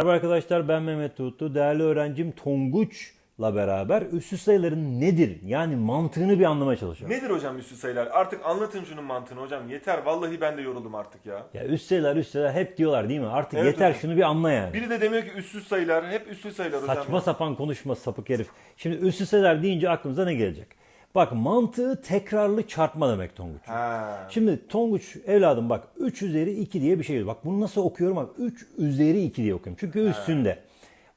Merhaba arkadaşlar ben Mehmet Tuttu. Değerli öğrencim Tonguç'la beraber üssü sayıların nedir? Yani mantığını bir anlamaya çalışıyorum. Nedir hocam üstü sayılar? Artık anlatın şunun mantığını hocam. Yeter vallahi ben de yoruldum artık ya. Ya üst sayılar üst sayılar hep diyorlar değil mi? Artık Evet yeter hocam. şunu bir anla yani. Biri de demiyor ki üstsüz sayılar. Hep üstsüz sayılar hocam. Saçma sapan konuşma sapık herif. Şimdi üssü sayılar deyince aklımıza ne gelecek? Bak mantığı tekrarlı çarpma demek Tonguç. Ha. Şimdi Tonguç evladım bak 3 üzeri 2 diye bir şey diyor. Bak bunu nasıl okuyorum bak 3 üzeri 2 diye okuyorum. Çünkü üstünde.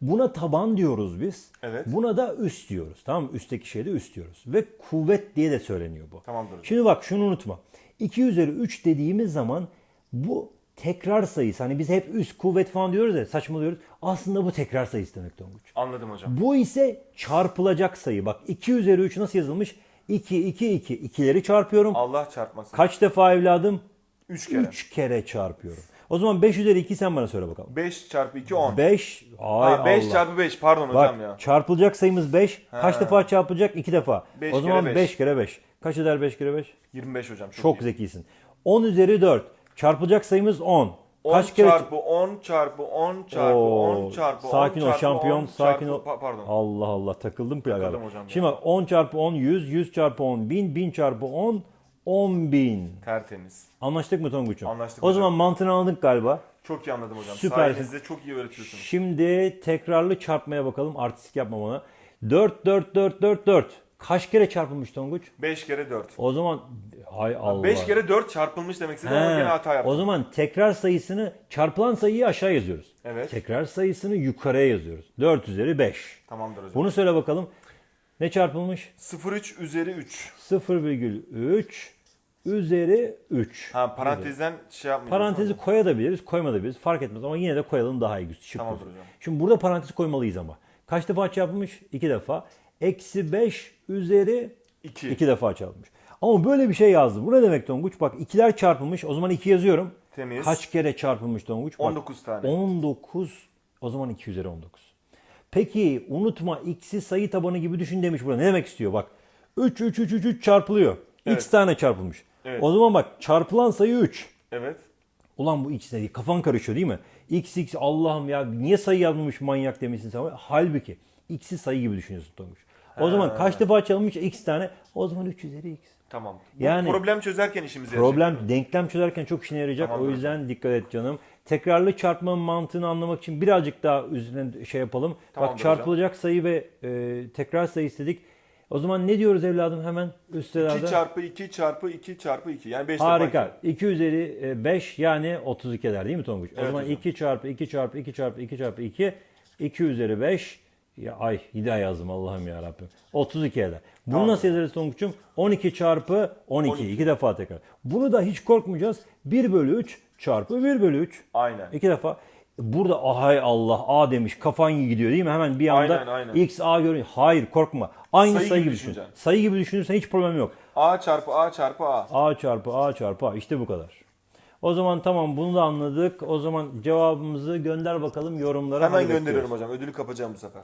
Buna taban diyoruz biz. Evet. Buna da üst diyoruz. Tamam mı? Üstteki şeye de üst diyoruz. Ve kuvvet diye de söyleniyor bu. Tamamdır. Şimdi bak şunu unutma. 2 üzeri 3 dediğimiz zaman bu tekrar sayısı. Hani biz hep üst kuvvet falan diyoruz ya saçmalıyoruz. Aslında bu tekrar sayısı demek Tonguç. Anladım hocam. Bu ise çarpılacak sayı. Bak 2 üzeri 3 nasıl yazılmış? 2, 2, 2. İkileri çarpıyorum. Allah çarpmasın. Kaç defa evladım? 3 kere. 3 kere çarpıyorum. O zaman 5 üzeri 2 sen bana söyle bakalım. 5 çarpı 2 10. 5, ay Ha, 5 Allah. çarpı 5 pardon Bak hocam ya. çarpılacak sayımız 5. Kaç defa çarpılacak? 2 defa. Beş o zaman kere 5 beş. kere 5. Kaç eder 5 kere 5? 25 hocam. Çok, Çok iyi. zekisin. 10 üzeri 4. Çarpılacak sayımız 10. 10 Kaç kere çarpı 10 çarpı 10 çarpı Oo, 10 çarpı 10 Sakin ol çarpı şampiyon, 10 sakin çarpı- ol. pa- pardon. Allah Allah takıldım plaka. Takıldım hocam ya. Şimdi bak 10 çarpı 10 100, 100 çarpı 10 1000, 1000 çarpı 10 10 bin. Tertemiz. Anlaştık mı Tonguç'um? Anlaştık O hocam. zaman mantığını anladık galiba. Çok iyi anladım hocam. Süpersin. Sayenizde çok iyi öğretiyorsunuz. Şimdi tekrarlı çarpmaya bakalım. Artistik yapma bana. 4, 4, 4, 4, 4. Kaç kere çarpılmış Tonguç? 5 kere 4. O zaman hay Allah. 5 kere 4 çarpılmış demek istedim ama hata yaptım. O zaman tekrar sayısını çarpılan sayıyı aşağı yazıyoruz. Evet. Tekrar sayısını yukarıya yazıyoruz. 4 üzeri 5. Tamamdır hocam. Bunu söyle bakalım. Ne çarpılmış? 0,3 üzeri 3. 0,3 üzeri 3. Ha parantezden şey yapmayacağız. Parantezi koyabiliriz, koymayabiliriz. Fark etmez ama yine de koyalım daha iyi. Şık Tamamdır hocam. Şimdi burada parantez koymalıyız ama. Kaç defa çarpılmış? 2 defa. Eksi 5 üzeri 2. 2 defa çarpılmış. Ama böyle bir şey yazdım. Bu ne demek Tonguç? Bak ikiler çarpılmış. O zaman 2 yazıyorum. Temiz. Kaç kere çarpılmış Tonguç? Bak, 19 tane. 19. O zaman 2 üzeri 19. Peki unutma x'i sayı tabanı gibi düşün demiş burada. Ne demek istiyor? Bak 3 3 3 3 3 çarpılıyor. X Evet. tane çarpılmış. Evet. O zaman bak çarpılan sayı 3. Evet. Ulan bu x ne diye kafan karışıyor değil mi? x x Allah'ım ya niye sayı yazmamış manyak demişsin sen. Halbuki x'i sayı gibi düşünüyorsun Tonguç. O zaman kaç defa çalınmış x tane? O zaman 3 üzeri x. Tamam. Bu Yani- problem çözerken işimize yarayacak. Problem denklem çözerken çok işine yarayacak. Tamamdır o yüzden dikkat et canım. Tekrarlı çarpmanın mantığını anlamak için birazcık daha üzerine şey yapalım. Tamamdır Bak çarpılacak sayı ve e, tekrar sayı istedik. O zaman ne diyoruz evladım hemen 2 üstelerde? çarpı 2 çarpı 2 çarpı 2. Yani 5 defa. Harika. 2 üzeri 5 yani 32 eder değil mi Tonguç? O Evet zaman hocam. 2 çarpı 2 çarpı 2 çarpı 2 çarpı 2 2 üzeri 5 ya ay hida yazdım Allah'ım ya Rabbim. 32 eder. Bunu Tamam. nasıl yazarız Tonguç'um? 12 çarpı 12. 12. 2 defa tekrar. Bunu da hiç korkmayacağız. 1 bölü 3 çarpı 1 bölü 3. Aynen. İki defa. Burada ahay Allah A demiş kafan gidiyor değil mi? Hemen bir anda Aynen, aynen. X A görünüyor. Hayır korkma. Aynı sayı, Sayı gibi düşün. Sayı gibi düşünürsen hiç problem yok. A çarpı A çarpı A. A çarpı A çarpı A işte bu kadar. O zaman tamam bunu da anladık. O zaman cevabımızı gönder bakalım yorumlara. Hemen gönderiyorum hocam. Ödülü kapacağım bu sefer.